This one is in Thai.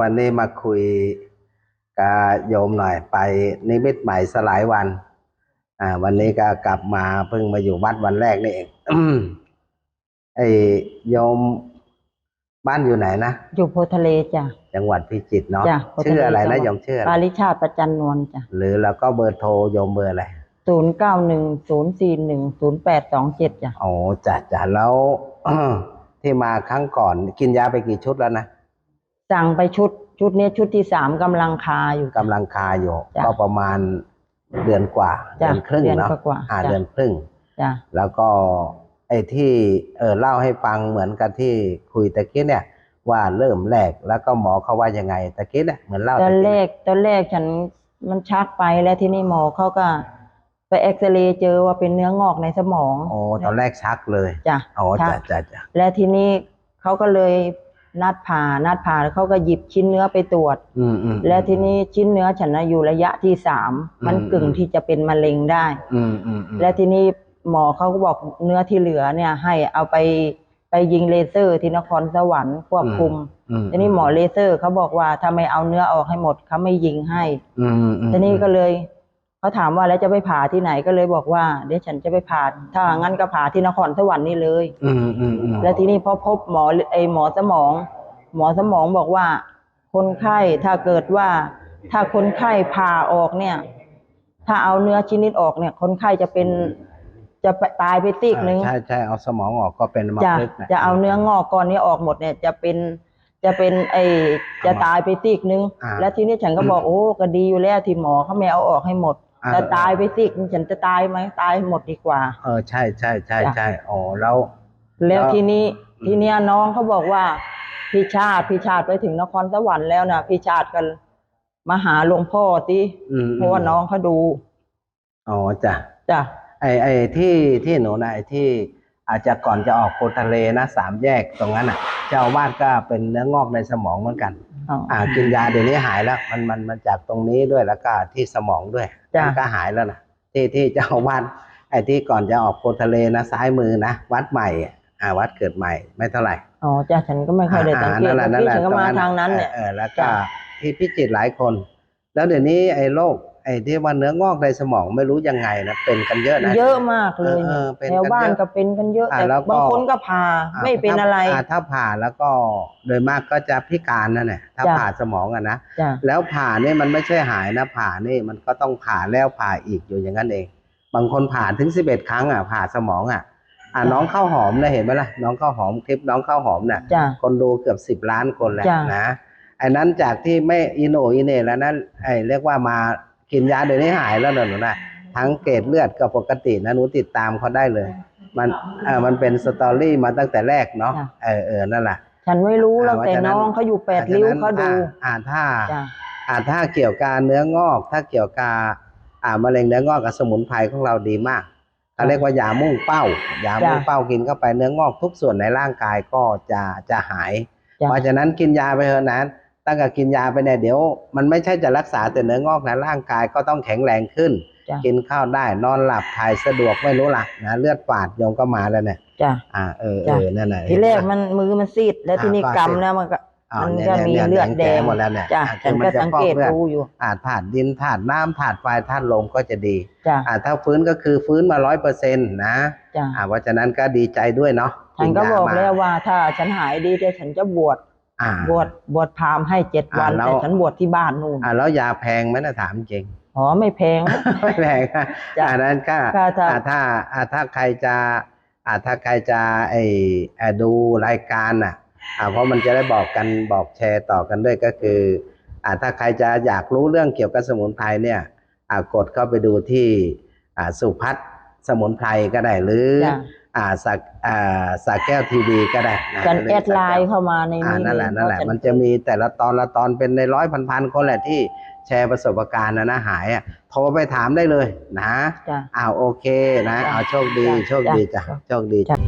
วันนี้มาคุยกับโยมหน่อยไปนิมิตใหม่สลายวัน อ่า วันนี้ก็กลับมาเพิ่งมาอยู่วัดวันแรกนี่เองไอ้โยมบ้านอยู่ไหนนะอยู่โพทะเลจ้ะจังหวัดพิจิตรเนาะจ้ะโพธิ์ทะเลชื่ออะไรจังหวันะดโยมชื่ออะไรปาริชาติประจันนวลจ้ะหรือแล้วก็เบอร์โทรโยมเบอร์อะไรศูนย์เก้าหนึ่งศูนย์สี่หนึ่งศูนย์แปดสองเจ็ดจ้ะโอ้จัดจัดแล้ว ที่มาครั้งก่อน กินยาไปกี่ชุดแล้วนะ สั่งไปชุดชุดนี้ชุดที่สามกำลังคาอยู่กำลังคาอยู่จ้ะ ก็ประมาณเดือนกว่าจ้ะเดือนครึ่งเดือนเนาะกว่าๆอ่าจ้ะ เดือนครึ่ง จ้ะ แล้วก็ไอ้ที่เออเล่าให้ฟังเหมือนกับที่คุยตะกี้เนี่ย ว่าเริ่มแรกแล้วก็หมอเขาว่ายังไงตะกี้เนี่ยเหมือนเล่าตอนะแรกี้กตอนแรกฉันมันชักไปแล้วที่นี่หมอเขาก็ ไปเอ็กซเรย์เจอว่าเป็นเนื้องอกในสมองโอ้ตอนแรกชักเลยจ้ะโอ้ชัจ้ะกจ้ะจ้ะและทีนี้เขาก็เลย นัดผ่านัดผ่าแล้วเขาก็หยิบชิ้นเนื้อไปตรวจอืมอืมและทีนี้ชิ้นเนื้อฉันนะอยู่ระยะที่สามมันอืมกึ่งที่จะเป็นมะเร็งได้อืมอืมอืมและทีนี้หมอเขาก็บอกเนื้อที่เหลือเนี่ย ให้เอาไปไปยิงเลเซอร์ที่นครสวรรค์ควบคุมอืมทีนี้หมอเลเซอร์เขาบอกว่าถ้าไม่เอาเนื้อออกให้หมดเขาไม่ยิงให้อืมอืมทีนี้ก็เลย เขาถามว่าแล้วจะไปผ่าที่ไหนก็เลยบอกว่าเดี๋ยวฉันจะไปผ่าถ้างั้นก็ผ่าที่นครสวรรค์นี่เลย อืมอืมอืมแล้วทีนี้พอพบหมอไอหมอสมอง หมอสมองบอกว่า คนไข้ถ้าเกิดว่า ถ้าคนไข้ผ่าออกเนี่ย ถ้าเอาเนื้อชิ้นนี้ออกเนี่ย คนไข้จะเป็นจะไปตายไปตีกนึง ใช่ใช่เอาสมองออกก็เป็นมะจะพร้าวจะเอาเนื้องอกก้อนนี้ออกหมดเนี่ย จะเป็นจะเป็นไอจะตายไปตีกนึงอ่าแล้วทีนี้ฉันก็บอกโอ้ก็ดีอยู่แล้วที่หมอเขาไม่เอาออกให้หมดอ่า แต่ตายไปตีกนึงฉันจะตายไหมตายหมดดีกว่า เออใช่ใช่ใช่จ้ะใช่อ๋อแล้ว แล้วแล้วทีนี้อืมทีเนี้ยน้องเขาบอกว่าพี่ชาติพี่ชาติไปถึงนครสวรรค์แล้วนะพี่ชาติกันมาหาหลวงพ่อสิอืมเพราะว่าน้องเขาดูอ๋อจ้ะจ้ะไอ้ไอ้ที่ที่หนูนะไอ้ที่อาจจะก่อนจะออกโพทะเลนะสามแยกตรงนั้นอะเจ้าอาวาดก็เป็นเนื้องอกในสมองเหมือนกัน อ๋ออ่ากินยาเดี๋ยวนี้หายแล้ว มันมันมันจากตรงนี้ด้วยแล้วก็ที่สมองด้วยจ้ะ มันก็หายแล้วนะที่ที่เจ้าอาวาดไอ้ที่ก่อนจะออกโพทะเลนะซ้ายมือนะวัดใหม่อะอ่าวัดเกิดใหม่ไม่เท่าไหร่อ๋อจ้ะฉันก็ไม่ค่อยได้สังเกตอ่าเมื่อกี้แหละฉันก็ตรมาทางนั้นเนี่ยเออแล้วก็จ้ะ ที่พิจิตรหลายคน แล้วเดี๋ยวนี้ไอ้โรคไอ้ที่ว่าเนื้องอกในสมองไม่รู้ยังไงนะเป็นกันเยอะนะเยอะมากเลยเออเออเป็นแถวบ้านกันเยอะ ก็เป็นกันเยอะอ่าแต่แล้วก็ บางคนก็พาไม่เป็นอะไรถ้าถ้าผ่าแล้วก็โดยมากก็จะพิการนั่นแหละถ้าจ้ะ ผ่าสมองอะนะจ้ะแล้วผ่านี่มันไม่ใช่หายนะผ่านี่มันก็ต้องผ่าแล้วผ่าอีกอยู่อย่างนั้นเอง บางคนผ่าถึงสิบเอ็ดครั้งอะผ่าสมองอะอ่าน้องข้าวหอมนะเห็นไหมล่ะน้องข้าวหอมคลิปน้องข้าวหอมน่ะ จ้ะ คนดูเกือบสิบล้านคนแล้วจ้ะ นะไอ้นั้นจากที่ไม่อิโหนอิเหน่แล้วนั้นไอ้เรียกว่ามา กินยาเดี๋ยวนี้หายแล้วนะหนูนะทั้งเกรดเลือดก็ปกตินะหนูติดตามเขาได้เลย มันเออมันเป็นสตอรี่มาตั้งแต่แรกเนาะจ้ะเออเออนั่นแหละฉันไม่รู้แล้วอ่าแต่เพราะฉะนั้นน้องเขาอยู่แปดริ้วเขาดูอ่าถ้าจ้ะอ่าถ้าเกี่ยวกับเนื้องอก ถ้าเกี่ยวกับอ่ามะเร็งเนื้องอกกับสมุนไพรของเราดีมากเขาเรียกว่ายามุ่งเป้ายามุ่งจ้ะเป้ากินเข้าไปเนื้องอกทุกส่วนในร่างกายก็จะจะหายจ้ะเพราะฉะนั้นกินยาไปเถอะนะ ตั้งแต่กินยาไปเนี่ยเดี๋ยว มันไม่ใช่จะรักษาแต่เนื้องอกนะร่างกายก็ต้องแข็งแรงขึ้น จ้ะ กินข้าวได้นอนหลับถ่ายสะดวกไม่รู้ล่ะนะเลือดฝาดโยมก็มาแล้วเนี่ยจ้ะ อ่าเออเอจ้ะอนั่นแหละ ทีแรกมันมือมันซีด แล้วทีนี้อ่าก็กำแล้วมันก็อ่ามันเนี่ยก็มีนี่ยเลือดแดง หมดแล้วเนี่ยจ้ะอ่าฉันคือมัก็จะสังเกตฟอลือดูอยู่อ่าถาดดินถาดน้ำถาดไฟถาดลมก็จะดี จ้ะ อ่าถ้าฟื้นก็คือฟื้นมาร้อยเปอร์เซ็นต์นะจ้ะ อ่าเพราะฉะนั้นก็ดีใจด้วยเนาะฉันก็นยาบอกมาแล้วว่าถ้าฉันหายดีเดี๋ยวฉันจะบวชอ่า บวชบวชพราหมณ์ให้เจ็ดวันอ่าแล้วแต่ฉันบวชที่บ้านนู่นอ่าแล้วยาแพงไหมนะถามจริงอ๋อไม่แพงไม่แพงนะจ้ะอันนั้นก็ก็ถ้าอ่าถ้าอ่าถ้าใครจะอ่าถ้าใครจะไออ่าดูรายการอะอ่าเพราะมันจะได้บอกกันบอกแชร์ต่อกันด้วยก็คืออ่าถ้าใครจะอยากรู้เรื่องเกี่ยวกับสมุนไพรเนี่ยอ่ากดเข้าไปดูที่อ่าสุพัฒน์สมุนไพรก็ได้หรือจ้ะ อ่าสักอ่าสักแก้วทีวีก็ได้นะฉันเรีแอยกดสักไลแก้วน์เข้ามาในอ่านี้นั่นแหละนั่นแหละเพราฉัมันจะมีแต่ละตอนละตอนเป็นในร้อยพันพันๆคนแหละที่แชร์ประสบการณ์นะนะหายอะโทรไปถามได้เลยนะจ้ะ อ้าวโอเคนะจ้ะเอาโชคดี จ้ะโชคดีจ้ะจ้ะ โชคดีจ้ะ